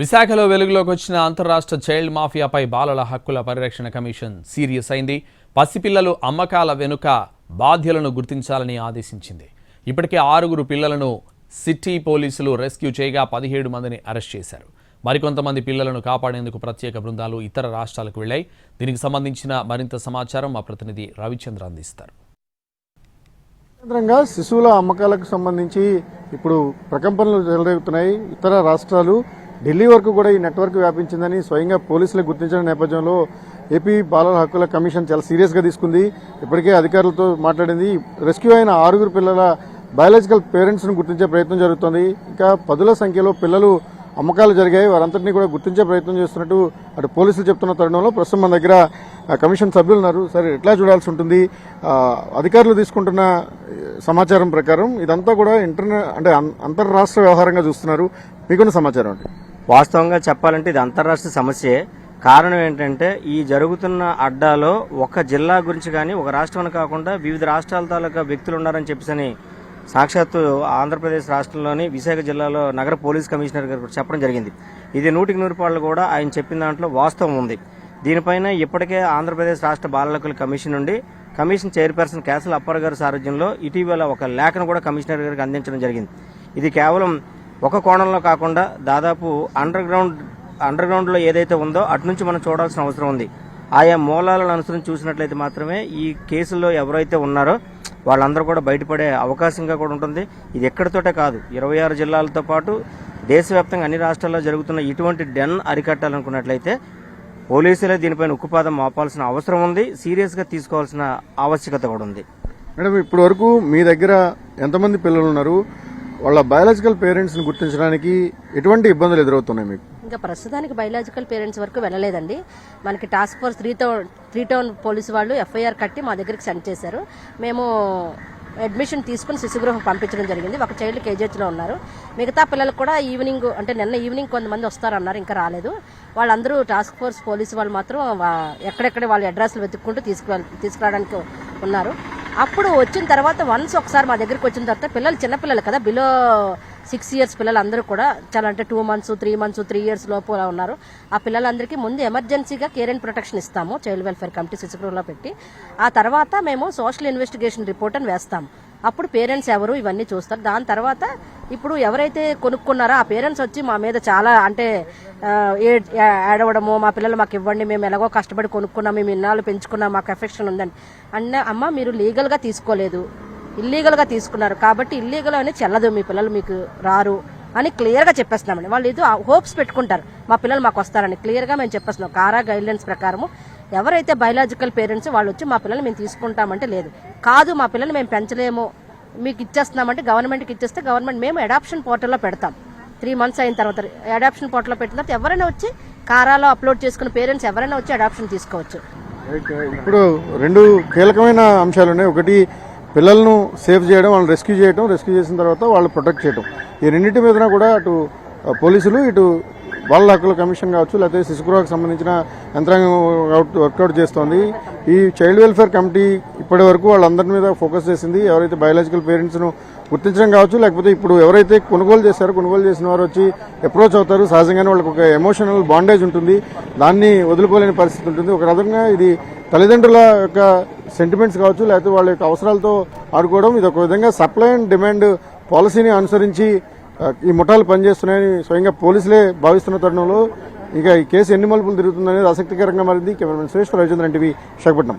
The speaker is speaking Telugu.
విశాఖలో వెలుగులోకి వచ్చిన అంతర్రాష్ట్ర చైల్డ్ మాఫియాపై బాలల హక్కుల పరిరక్షణ కమిషన్ సీరియస్ అయింది. పసిపిల్లలు అమ్మకాల వెనుక బాధ్యులను గుర్తించాలని ఆదేశించింది. ఇప్పటికే ఆరుగురు పిల్లలను సిటీ పోలీసులు రెస్క్యూ చేయగా పదిహేడు మందిని అరెస్ట్ చేశారు. మరికొంతమంది పిల్లలను కాపాడేందుకు ప్రత్యేక బృందాలు ఇతర రాష్ట్రాలకు వెళ్ళాయి దీనికి సంబంధించిన మరింత సమాచారం మా ప్రతినిధి రవిచంద్ర అందిస్తారు. కేంద్రంగా శిశువుల అమ్మకాలకు సంబంధించి ఇప్పుడు ప్రకంపనలు చెలరేగుతున్నాయి ఇతర రాష్ట్రాలు ఢిల్లీ వరకు కూడా ఈ నెట్వర్క్ వ్యాపించిందని స్వయంగా పోలీసులు గుర్తించిన నేపథ్యంలో ఏపీ బాలల హక్కుల కమిషన్ చాలా సీరియస్గా తీసుకుంది. ఇప్పటికే అధికారులతో మాట్లాడింది. రెస్క్యూ అయిన ఆరుగురు పిల్లల బయాలజికల్ పేరెంట్స్ను గుర్తించే ప్రయత్నం జరుగుతోంది. ఇంకా పదుల సంఖ్యలో పిల్లలు అమ్మకాలు జరిగాయి. వారందరినీ కూడా గుర్తించే ప్రయత్నం చేస్తున్నట్టు అటు పోలీసులు చెప్తున్న తరుణంలో ప్రస్తుతం మన దగ్గర కమిషన్ సభ్యులు ఉన్నారు. సరే ఎట్లా చూడాల్సి ఉంటుంది? అధికారులు తీసుకుంటున్న సమాచారం ప్రకారం ఇదంతా కూడా ఇంటర్నే అంటే అంతర్రాష్ట్ర వ్యవహారంగా చూస్తున్నారు. మీకున్న సమాచారం అండి. వాస్తవంగా చెప్పాలంటే ఇది అంతర్రాష్ట్ర సమస్యే. కారణం ఏంటంటే ఈ జరుగుతున్న అడ్డాలో ఒక జిల్లా గురించి కానీ ఒక రాష్ట్రం కాకుండా వివిధ రాష్ట్రాల తాలూకా వ్యక్తులు ఉన్నారని చెప్పేసి సాక్షాత్తు ఆంధ్రప్రదేశ్ రాష్ట్రంలోని విశాఖ జిల్లాలో నగర పోలీస్ కమిషనర్ గారు చెప్పడం జరిగింది. ఇది నూటికి నూరు పాళ్ళు కూడా ఆయన చెప్పిన దాంట్లో వాస్తవం ఉంది. దీనిపైన ఇప్పటికే ఆంధ్రప్రదేశ్ రాష్ట్ర బాలలకుల కమిషన్ నుండి కమిషన్ చైర్పర్సన్ కేసల అప్పర్ గారి సారథ్యంలో ఇటీవల ఒక లేఖను కూడా కమిషనర్ గారికి అందించడం జరిగింది. ఇది కేవలం ఒక కోణంలో కాకుండా దాదాపు అండర్ గ్రౌండ్ అండర్ గ్రౌండ్లో ఏదైతే ఉందో అటు నుంచి మనం చూడాల్సిన అవసరం ఉంది. ఆయా మూలాలను అనుసరించి చూసినట్లయితే మాత్రమే ఈ కేసుల్లో ఎవరైతే ఉన్నారో వాళ్ళందరూ కూడా బయటపడే అవకాశంగా కూడా ఉంటుంది. ఇది ఎక్కడితోటే కాదు ఇరవై ఆరు జిల్లాలతో పాటు దేశవ్యాప్తంగా అన్ని రాష్ట్రాల్లో జరుగుతున్న ఇటువంటి డెన్ అరికట్టాలనుకున్నట్లయితే పోలీసులే దీనిపైన ఉక్కుపాదం మోపాల్సిన అవసరం ఉంది. సీరియస్గా తీసుకోవాల్సిన ఆవశ్యకత కూడా ఉంది. మేడం ఇప్పటి వరకు మీ దగ్గర ఎంతమంది పిల్లలు ఉన్నారు? వాళ్ళ బయాలజికల్ పేరెంట్స్ని గుర్తించడానికి ఎటువంటి ఇబ్బందులు ఎదురవుతున్నాయి మీకు? ఇంకా ప్రస్తుతానికి బయలాజికల్ పేరెంట్స్ వరకు వెళ్ళలేదండి. మనకి task force three town three town police వాళ్ళు ఎఫ్ఐఆర్ కట్టి మా దగ్గరికి సెండ్ చేశారు. మేము అడ్మిషన్ తీసుకుని శిశుగృహం పంపించడం జరిగింది. ఒక చైల్డ్ కేజీహెచ్లో ఉన్నారు. మిగతా పిల్లలు కూడా ఈవినింగ్ అంటే నిన్న ఈవినింగ్ కొంతమంది వస్తారన్నారు ఇంకా రాలేదు. వాళ్ళందరూ టాస్క్ ఫోర్స్ పోలీసు వాళ్ళు మాత్రం ఎక్కడెక్కడ వాళ్ళ అడ్రస్లు వెతుక్కుంటూ తీసుకువెళ్ తీసుకురావడానికి ఉన్నారు. అప్పుడు వచ్చిన తర్వాత వన్స్ ఒకసారి మా దగ్గరికి వచ్చిన తర్వాత పిల్లలు చిన్నపిల్లలు కదా బిలో సిక్స్ ఇయర్స్ పిల్లలు అందరూ కూడా చాలా అంటే two months three months three years లోపు ఉన్నారు. ఆ పిల్లలందరికీ ముందు ఎమర్జెన్సీగా కేర్ అండ్ ప్రొటెక్షన్ ఇస్తాము చైల్డ్ వెల్ఫేర్ కమిటీ శిశుగృహంలో పెట్టి. ఆ తర్వాత మేము సోషల్ ఇన్వెస్టిగేషన్ రిపోర్ట్ అని వేస్తాము అప్పుడు పేరెంట్స్ ఎవరు ఇవన్నీ చూస్తారు. దాని తర్వాత ఇప్పుడు ఎవరైతే కొనుక్కున్నారో ఆ పేరెంట్స్ వచ్చి మా మీద చాలా అంటే ఏడవడము మా పిల్లలు మాకు ఇవ్వండి మేము ఎలాగో కష్టపడి కొనుక్కున్నాం మేము ఇన్నాళ్ళు పెంచుకున్నాం మాకు ఎఫెక్షన్ ఉందని. అన్న అమ్మ మీరు లీగల్గా తీసుకోలేదు. ఇల్లీగల్గా తీసుకున్నారు. కాబట్టి ఇల్లీగల్ అని చెల్లదు మీ పిల్లలు మీకు రారు అని క్లియర్గా చెప్పేస్తున్నామండి. వాళ్ళు ఇది హోప్స్ పెట్టుకుంటారు. మా పిల్లలు మాకు వస్తారని క్లియర్గా మేము చెప్పేస్తున్నాం. కారా గైడ్లైన్స్ ప్రకారము ఎవరైతే బయలాజికల్ పేరెంట్స్ వాళ్ళు వచ్చి మా పిల్లల్ని మేము తీసుకుంటామంటే లేదు. కాదు మా పిల్లల్ని మేము పెంచలేము. మీకు ఇచ్చేస్తున్నామంటే గవర్నమెంట్కి ఇచ్చేస్తే గవర్నమెంట్ మేము అడాప్షన్ పోర్టల్లో పెడతాం. త్రీ మంత్స్ అయిన తర్వాత అడాప్షన్ పోర్టల్లో పెట్టిన తర్వాత ఎవరైనా వచ్చి కారాలో అప్లోడ్ చేసుకున్న పేరెంట్స్ ఎవరైనా వచ్చి అడాప్షన్ తీసుకోవచ్చు. ఇప్పుడు రెండు కీలకమైన అంశాలు ఉన్నాయి. ఒకటి పిల్లలను సేవ్ చేయడం వాళ్ళని రెస్క్యూ చేయడం రెస్క్యూ చేసిన తర్వాత వాళ్ళు ప్రొటెక్ట్ చేయడం ఈ రెండింటి మీద కూడా అటు పోలీసులు ఇటు వాళ్ళ హక్కుల కమిషన్ కావచ్చు లేకపోతే శిశుగృహకు సంబంధించిన యంత్రాంగం అవుట్- వర్కౌట్ చేస్తోంది. ఈ చైల్డ్ వెల్ఫేర్ కమిటీ ఇప్పటి వరకు వాళ్ళందరి మీద ఫోకస్ చేసింది. ఎవరైతే బయాలజికల్ పేరెంట్స్ను గుర్తించడం కావచ్చు లేకపోతే ఇప్పుడు ఎవరైతే కొనుగోలు చేశారో కొనుగోలు చేసిన వారు వచ్చి అప్రోచ్ అవుతారు. సహజంగానే వాళ్ళకి ఒక ఎమోషనల్ బాండేజ్ ఉంటుంది. దాన్ని వదులుకోలేని పరిస్థితి ఉంటుంది. ఒక రకంగా ఇది తల్లిదండ్రుల యొక్క సెంటిమెంట్స్ కావచ్చు లేకపోతే వాళ్ళ యొక్క అవసరాలతో ఆడుకోవడం. ఇది ఒక విధంగా సప్లై అండ్ డిమాండ్ పాలసీని అనుసరించి ఈ ముఠాలు పనిచేస్తున్నాయని స్వయంగా పోలీసులే భావిస్తున్న తరుణంలో ఇక ఈ కేసు ఎన్ని మలుపులు తిరుగుతుందనేది ఆసక్తికరంగా మారింది కెమెరామెన్ శ్రేష్ఠ రవిచంద్రన్ టీవీ విశాఖపట్నం.